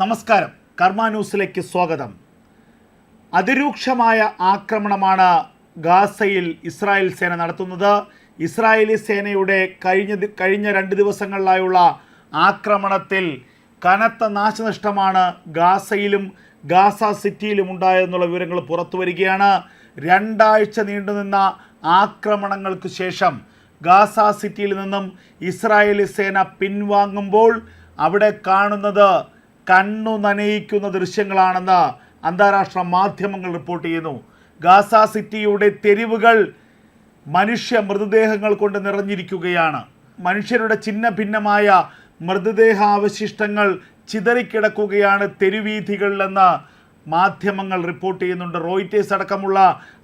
നമസ്കാരം. കർമ്മ ന്യൂസിലേക്ക് സ്വാഗതം. അതിരൂക്ഷമായ ആക്രമണമാണ് ഗാസയിൽ ഇസ്രായേൽ സേന നടത്തുന്നത്. ഇസ്രായേലി സേനയുടെ കഴിഞ്ഞ കഴിഞ്ഞ രണ്ട് ദിവസങ്ങളിലായുള്ള ആക്രമണത്തിൽ കനത്ത നാശനഷ്ടമാണ് ഗാസയിലും ഗാസ സിറ്റിയിലും ഉണ്ടായതെന്നുള്ള വിവരങ്ങൾ പുറത്തു വരികയാണ്. രണ്ടാഴ്ച നീണ്ടുനിന്ന ആക്രമണങ്ങൾക്ക് ശേഷം ഗാസ സിറ്റിയിൽ നിന്നും ഇസ്രായേലി സേന പിൻവാങ്ങുമ്പോൾ അവിടെ കാണുന്നത് കണ്ണു നനയിക്കുന്ന ദൃശ്യങ്ങളാണെന്ന് അന്താരാഷ്ട്ര മാധ്യമങ്ങൾ റിപ്പോർട്ട് ചെയ്യുന്നു. ഗാസ സിറ്റിയുടെ തെരുവുകൾ മനുഷ്യ മൃതദേഹങ്ങൾ കൊണ്ട് നിറഞ്ഞിരിക്കുകയാണ്. മനുഷ്യരുടെ ചിഹ്ന ഭിന്നമായ മൃതദേഹാവശിഷ്ടങ്ങൾ ചിതറിക്കിടക്കുകയാണ് തെരുവീഥികളിലെന്ന് മാധ്യമങ്ങൾ റിപ്പോർട്ട് ചെയ്യുന്നുണ്ട്. റോയിറ്റേഴ്സ് അടക്കമുള്ള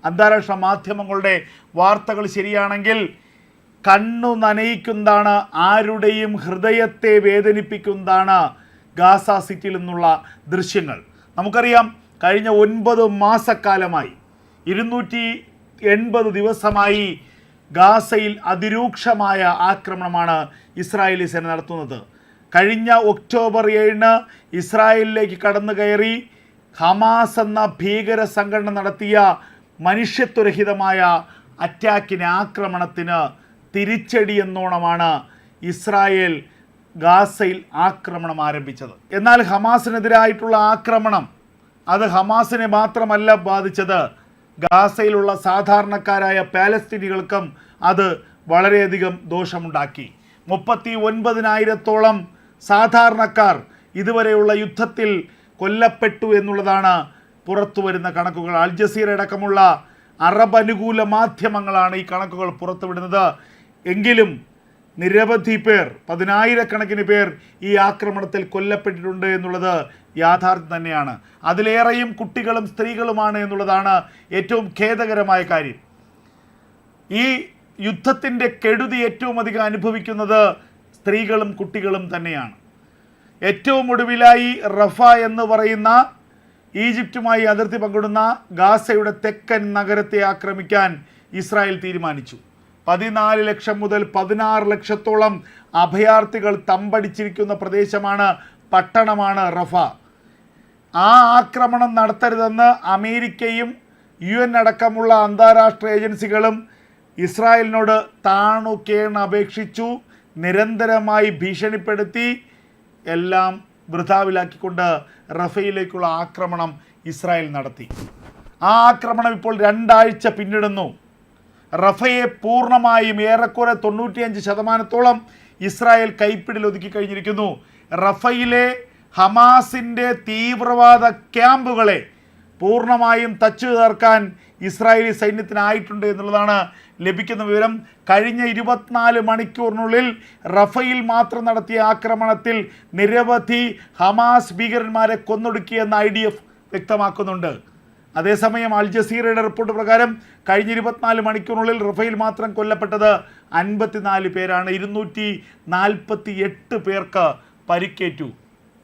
അന്താരാഷ്ട്ര മാധ്യമങ്ങളുടെ വാർത്തകൾ ശരിയാണെങ്കിൽ കണ്ണു നനയിക്കുന്നതാണ് ആരുടെയും ഹൃദയത്തെ വേദനിപ്പിക്കുന്നതാണ് ഗാസ സിറ്റിയിൽ നിന്നുള്ള ദൃശ്യങ്ങൾ. നമുക്കറിയാം കഴിഞ്ഞ ഒൻപത് മാസക്കാലമായി ഇരുന്നൂറ്റി എൺപത് ദിവസമായി ഗാസയിൽ അതിരൂക്ഷമായ ആക്രമണമാണ് ഇസ്രായേലി സേന നടത്തുന്നത്. കഴിഞ്ഞ ഒക്ടോബർ ഏഴിന് ഇസ്രായേലിലേക്ക് കടന്നു കയറി ഹമാസ് എന്ന ഭീകര സംഘടന നടത്തിയ മനുഷ്യത്വരഹിതമായ അറ്റാക്കിന് ആക്രമണത്തിന് തിരിച്ചടി എന്നോണമാണ് ഇസ്രായേൽ ഗാസയിൽ ആക്രമണം ആരംഭിച്ചത്. എന്നാൽ ഹമാസിനെതിരായിട്ടുള്ള ആക്രമണം അത് ഹമാസിനെ മാത്രമല്ല ബാധിച്ചത്. ഗാസയിലുള്ള സാധാരണക്കാരായ പാലസ്തീനികൾക്കും അത് വളരെയധികം ദോഷമുണ്ടാക്കി. മുപ്പത്തി ഒൻപതിനായിരത്തോളം സാധാരണക്കാർ ഇതുവരെയുള്ള യുദ്ധത്തിൽ കൊല്ലപ്പെട്ടു എന്നുള്ളതാണ് പുറത്തു വരുന്ന കണക്കുകൾ. അൽ അടക്കമുള്ള അറബ് അനുകൂല മാധ്യമങ്ങളാണ് ഈ കണക്കുകൾ പുറത്തുവിടുന്നത്. എങ്കിലും നിരവധി പേർ പതിനായിരക്കണക്കിന് പേർ ഈ ആക്രമണത്തിൽ കൊല്ലപ്പെട്ടിട്ടുണ്ട് എന്നുള്ളത് യാഥാർത്ഥ്യം തന്നെയാണ്. അതിലേറെയും കുട്ടികളും സ്ത്രീകളുമാണ് എന്നുള്ളതാണ് ഏറ്റവും ഖേദകരമായ കാര്യം. ഈ യുദ്ധത്തിന്റെ കെടുതി ഏറ്റവും അധികം അനുഭവിക്കുന്നത് സ്ത്രീകളും കുട്ടികളും തന്നെയാണ്. ഏറ്റവും ഒടുവിലായി റഫ എന്ന് പറയുന്ന ഈജിപ്തുമായി അതിർത്തി പങ്കിടുന്ന ഗാസയുടെ തെക്കൻ നഗരത്തെ ആക്രമിക്കാൻ ഇസ്രായേൽ തീരുമാനിച്ചു. പതിനാല് ലക്ഷം മുതൽ പതിനാറ് ലക്ഷത്തോളം അഭയാർത്ഥികൾ തമ്പടിച്ചിരിക്കുന്ന പ്രദേശമാണ് പട്ടണമാണ് റഫ. ആ ആക്രമണം നടത്തരുതെന്ന് അമേരിക്കയും യു എൻ അടക്കമുള്ള അന്താരാഷ്ട്ര ഏജൻസികളും ഇസ്രായേലിനോട് താണു അപേക്ഷിച്ചു നിരന്തരമായി ഭീഷണിപ്പെടുത്തി എല്ലാം വൃഥാവിലാക്കിക്കൊണ്ട് റഫയിലേക്കുള്ള ആക്രമണം ഇസ്രായേൽ നടത്തി. ആ ആക്രമണം ഇപ്പോൾ രണ്ടാഴ്ച പിന്നിടുന്നു. റഫയെ പൂർണമായും ഏറെക്കുറെ തൊണ്ണൂറ്റിയഞ്ച് ശതമാനത്തോളം ഇസ്രായേൽ കൈപ്പിടിൽ ഒതുക്കി കഴിഞ്ഞിരിക്കുന്നു. റഫയിലെ ഹമാസിന്റെ തീവ്രവാദ ക്യാമ്പുകളെ പൂർണമായും തച്ചു തീർക്കാൻ ഇസ്രായേലി സൈന്യത്തിനായിട്ടുണ്ട് എന്നുള്ളതാണ് ലഭിക്കുന്ന വിവരം. കഴിഞ്ഞ ഇരുപത്തിനാല് മണിക്കൂറിനുള്ളിൽ റഫയിൽ മാത്രം നടത്തിയ ആക്രമണത്തിൽ നിരവധി ഹമാസ് ഭീകരന്മാരെ കൊന്നൊടുക്കിയെന്ന് ഐ വ്യക്തമാക്കുന്നുണ്ട്. അതേസമയം അൽ ജസീറയുടെ റിപ്പോർട്ട് പ്രകാരം കഴിഞ്ഞ ഇരുപത്തിനാല് മണിക്കൂറിനുള്ളിൽ റഫയിൽ മാത്രം കൊല്ലപ്പെട്ടത് അൻപത്തിനാല് പേരാണ്. ഇരുന്നൂറ്റി നാൽപ്പത്തി എട്ട് പേർക്ക് പരിക്കേറ്റു.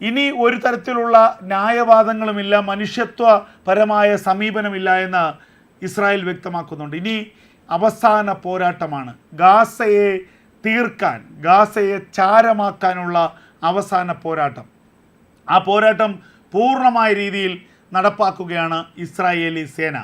ഇനി ഒരു തരത്തിലുള്ള ന്യായവാദങ്ങളുമില്ല മനുഷ്യത്വപരമായ സമീപനമില്ല എന്ന് ഇസ്രായേൽ വ്യക്തമാക്കുന്നുണ്ട്. ഇനി അവസാന പോരാട്ടമാണ്. ഗാസയെ തീർക്കാൻ ഗാസയെ ചാരമാക്കാനുള്ള അവസാന പോരാട്ടം. ആ പോരാട്ടം പൂർണമായ രീതിയിൽ നടപ്പാക്കുകയാണ് ഇസ്രായേലി സേന.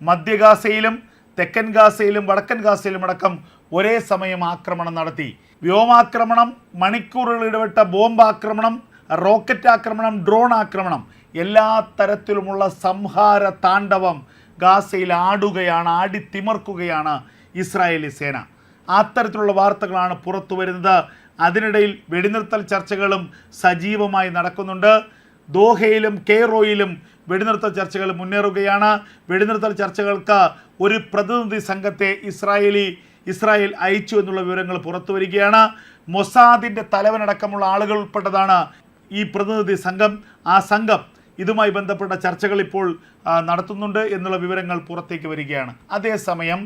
മധ്യ ഗാസയിലും തെക്കൻ ഗാസയിലും വടക്കൻ ഗാസയിലും അടക്കം ഒരേ സമയം ആക്രമണം നടത്തി. വ്യോമാക്രമണം മണിക്കൂറുകൾ ഇടവിട്ട ബോംബ് ആക്രമണം റോക്കറ്റ് ആക്രമണം ഡ്രോൺ ആക്രമണം എല്ലാ തരത്തിലുമുള്ള സംഹാര താണ്ഡവം ഗാസയിൽ ആടുകയാണ് ആടിത്തിമർക്കുകയാണ് ഇസ്രായേലി സേന. അത്തരത്തിലുള്ള വാർത്തകളാണ് പുറത്തു വരുന്നത് അതിനിടയിൽ വെടിനിർത്തൽ ചർച്ചകളും സജീവമായി നടക്കുന്നുണ്ട്. ദോഹയിലും കെയ്റോയിലും വെടിനിർത്തൽ ചർച്ചകൾ മുന്നേറുകയാണ്. വെടിനിർത്തൽ ചർച്ചകൾക്ക് ഒരു പ്രതിനിധി സംഘത്തെ ഇസ്രായേലി ഇസ്രായേൽ അയച്ചു എന്നുള്ള വിവരങ്ങൾ പുറത്തു വരികയാണ്. മൊസാദിന്റെ തലവനടക്കമുള്ള ആളുകൾ ഉൾപ്പെട്ടതാണ് ഈ പ്രതിനിധി സംഘം. ആ സംഘം ഇതുമായി ബന്ധപ്പെട്ട ചർച്ചകൾ ഇപ്പോൾ നടത്തുന്നുണ്ട് എന്നുള്ള വിവരങ്ങൾ പുറത്തേക്ക് വരികയാണ്. അതേസമയം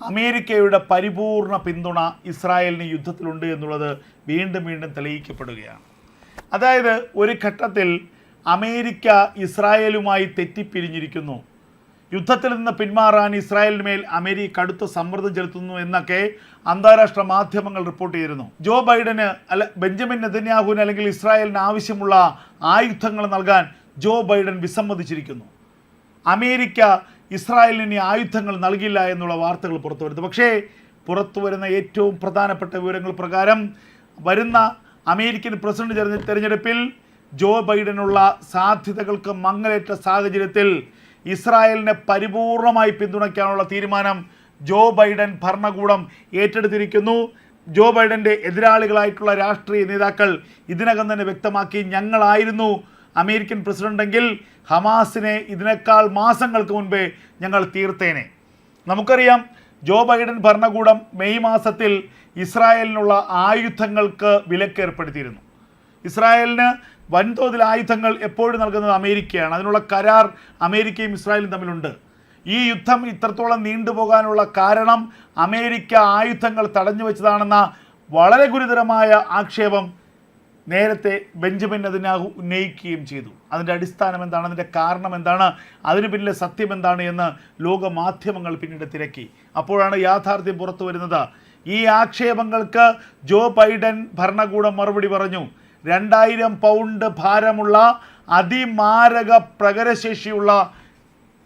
അമേരിക്കയുടെ പരിപൂർണ പിന്തുണ ഇസ്രായേലിന് യുദ്ധത്തിലുണ്ട് എന്നുള്ളത് വീണ്ടും വീണ്ടും തെളിയിക്കപ്പെടുകയാണ്. അതായത് ഒരു ഘട്ടത്തിൽ അമേരിക്ക ഇസ്രായേലുമായി തെറ്റിപ്പിരിഞ്ഞിരിക്കുന്നു. യുദ്ധത്തിൽ നിന്ന് പിന്മാറാൻ ഇസ്രായേലിന് മേൽ അമേരിക്ക കടുത്ത സമ്മർദ്ദം ചെലുത്തുന്നു എന്നൊക്കെ അന്താരാഷ്ട്ര മാധ്യമങ്ങൾ റിപ്പോർട്ട് ചെയ്തിരുന്നു. ജോ ബൈഡന് അല്ല ബെഞ്ചമിൻ നെതന്യാഹുവിന് അല്ലെങ്കിൽ ഇസ്രായേലിന് ആവശ്യമുള്ള ആയുധങ്ങൾ നൽകാൻ ജോ ബൈഡൻ വിസമ്മതിച്ചിരിക്കുന്നു. അമേരിക്ക ഇസ്രായേലിന് ആയുധങ്ങൾ നൽകില്ല എന്നുള്ള വാർത്തകൾ പുറത്തു വരുന്നു പക്ഷേ പുറത്തു വരുന്ന ഏറ്റവും പ്രധാനപ്പെട്ട വിവരങ്ങൾ പ്രകാരം വരുന്ന അമേരിക്കൻ പ്രസിഡന്റ് തെരഞ്ഞെ- തെരഞ്ഞെടുപ്പിൽ ജോ ബൈഡനുള്ള സാധ്യതകൾക്ക് മങ്ങലേറ്റ സാഹചര്യത്തിൽ ഇസ്രായേലിനെ പരിപൂർണമായി പിന്തുണയ്ക്കാനുള്ള തീരുമാനം ജോ ബൈഡൻ ഭരണകൂടം ഏറ്റെടുത്തിരിക്കുന്നു. ജോ ബൈഡന്റെ എതിരാളികളായിട്ടുള്ള രാഷ്ട്രീയ നേതാക്കൾ ഇതിനകം തന്നെ വ്യക്തമാക്കി ഞങ്ങളായിരുന്നു അമേരിക്കൻ പ്രസിഡന്റെങ്കിൽ ഹമാസിനെ ഇതിനേക്കാൾ മാസങ്ങൾക്ക് മുൻപേ ഞങ്ങൾ തീർത്തേനെ. നമുക്കറിയാം ജോ ബൈഡൻ ഭരണകൂടം മെയ് മാസത്തിൽ ഇസ്രായേലിനുള്ള ആയുധങ്ങൾക്ക് വിലക്കേർപ്പെടുത്തിയിരുന്നു. ഇസ്രായേലിന് വൻതോതിൽ ആയുധങ്ങൾ എപ്പോഴും നൽകുന്നത് അമേരിക്കയാണ്. അതിനുള്ള കരാർ അമേരിക്കയും ഇസ്രായേലും തമ്മിലുണ്ട്. ഈ യുദ്ധം ഇത്രത്തോളം നീണ്ടുപോകാനുള്ള കാരണം അമേരിക്ക ആയുധങ്ങൾ തടഞ്ഞു വെച്ചതാണെന്ന വളരെ ഗുരുതരമായ ആക്ഷേപം നേരത്തെ ബെഞ്ചമിൻ അതിനാഹു ഉന്നയിക്കുകയും ചെയ്തു. അതിന്റെ അടിസ്ഥാനം എന്താണ്? അതിന്റെ കാരണം എന്താണ്? അതിന് പിന്നിലെ സത്യം എന്താണ് എന്ന് ലോക മാധ്യമങ്ങൾ പിന്നീട് തിരക്കി. അപ്പോഴാണ് യാഥാർത്ഥ്യം പുറത്തു വരുന്നത്. ഈ ആക്ഷേപങ്ങൾക്ക് ജോ ബൈഡൻ ഭരണകൂടം മറുപടി പറഞ്ഞു. രണ്ടായിരം പൗണ്ട് ഭാരമുള്ള അതിമാരക പ്രകരശേഷിയുള്ള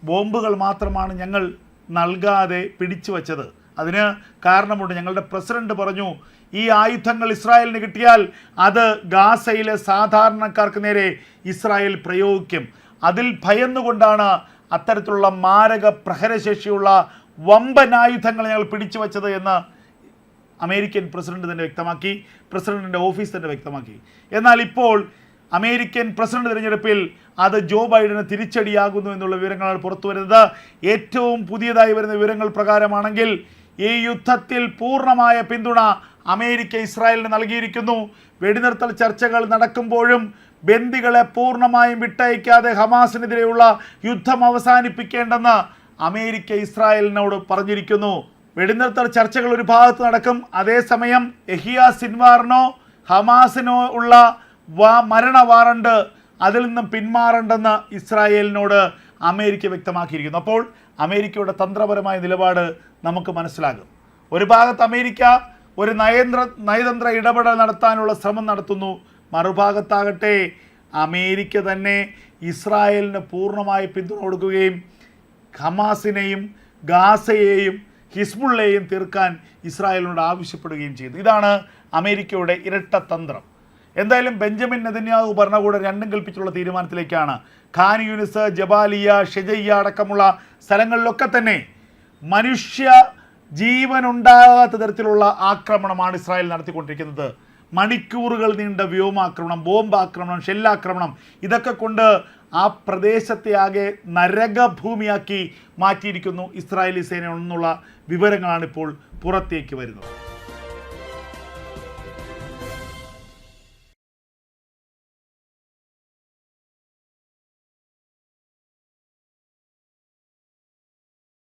ബോംബുകൾ മാത്രമാണ് ഞങ്ങൾ നൽകാതെ പിടിച്ചു വച്ചത് അതിന് കാരണമുണ്ട്. ഞങ്ങളുടെ പ്രസിഡന്റ് പറഞ്ഞു ഈ ആയുധങ്ങൾ ഇസ്രായേലിന് കിട്ടിയാൽ അത് ഗാസയിലെ സാധാരണക്കാർക്ക് നേരെ ഇസ്രായേൽ പ്രയോഗിക്കും. അതിൽ ഭയന്നുകൊണ്ടാണ് അത്തരത്തിലുള്ള മാരക പ്രഹരശേഷിയുള്ള വമ്പൻ ആയുധങ്ങൾ ഞങ്ങൾ പിടിച്ചു വച്ചത് എന്ന് അമേരിക്കൻ പ്രസിഡന്റ് തന്നെ വ്യക്തമാക്കി പ്രസിഡന്റിന്റെ ഓഫീസ് തന്നെ വ്യക്തമാക്കി. എന്നാൽ ഇപ്പോൾ അമേരിക്കൻ പ്രസിഡന്റ് തിരഞ്ഞെടുപ്പിൽ അത് ജോ ബൈഡന് തിരിച്ചടിയാകുന്നു എന്നുള്ള വിവരങ്ങളാണ് പുറത്തു വരുന്നത് ഏറ്റവും പുതിയതായി വരുന്ന വിവരങ്ങൾ പ്രകാരമാണെങ്കിൽ ഈ യുദ്ധത്തിൽ പൂർണമായ പിന്തുണ അമേരിക്ക ഇസ്രായേലിന് നൽകിയിരിക്കുന്നു. വെടിനിർത്തൽ ചർച്ചകൾ നടക്കുമ്പോഴും ബന്ദികളെ പൂർണമായും വിട്ടയക്കാതെ ഹമാസിനെതിരെയുള്ള യുദ്ധം അവസാനിപ്പിക്കേണ്ടെന്ന് അമേരിക്ക ഇസ്രായേലിനോട് പറഞ്ഞിരിക്കുന്നു. വെടിനിർത്തൽ ചർച്ചകൾ ഒരു ഭാഗത്ത് നടക്കും. അതേസമയം എഹിയ സിൻവാറിനോ ഹമാസിനോ ഉള്ള വാ മരണ വാറണ്ട് അതിൽ നിന്നും പിന്മാറണ്ടെന്ന് ഇസ്രായേലിനോട് അമേരിക്ക വ്യക്തമാക്കിയിരിക്കുന്നു. അപ്പോൾ അമേരിക്കയുടെ തന്ത്രപരമായ നിലപാട് നമുക്ക് മനസ്സിലാകും. ഒരു ഭാഗത്ത് അമേരിക്ക ഒരു നയന്ത്ര നയതന്ത്ര ഇടപെടൽ നടത്താനുള്ള ശ്രമം നടത്തുന്നു. മറുഭാഗത്താകട്ടെ അമേരിക്ക തന്നെ ഇസ്രായേലിന് പൂർണമായി പിന്തുണ കൊടുക്കുകയും ഹമാസിനെയും ഗാസയെയും ഹിസ്ബുള്ളയെയും തീർക്കാൻ ഇസ്രായേലിനോട് ആവശ്യപ്പെടുകയും ചെയ്തു ഇതാണ് അമേരിക്കയുടെ ഇരട്ടതന്ത്രം എന്തായാലും ബെഞ്ചമിൻ നെതന്യാഹു ഭരണകൂടം രണ്ടും കൽപ്പിച്ചുള്ള തീരുമാനത്തിലേക്കാണ്. ഖാൻ യൂനിസ് ജബാലിയ ഷെജയ്യ അടക്കമുള്ള സ്ഥലങ്ങളിലൊക്കെ തന്നെ മനുഷ്യ ജീവനുണ്ടാകാത്ത തരത്തിലുള്ള ആക്രമണമാണ് ഇസ്രായേൽ നടത്തിക്കൊണ്ടിരിക്കുന്നത്. മണിക്കൂറുകൾ നീണ്ട വ്യോമാക്രമണം ബോംബ് ആക്രമണം ഷെല്ലാക്രമണം ഇതൊക്കെ കൊണ്ട് ആ പ്രദേശത്തെ ആകെ നരകഭൂമിയാക്കി മാറ്റിയിരിക്കുന്നു ഇസ്രായേലി സേന എന്നുള്ള വിവരങ്ങളാണ് ഇപ്പോൾ പുറത്തേക്ക് വരുന്നത്.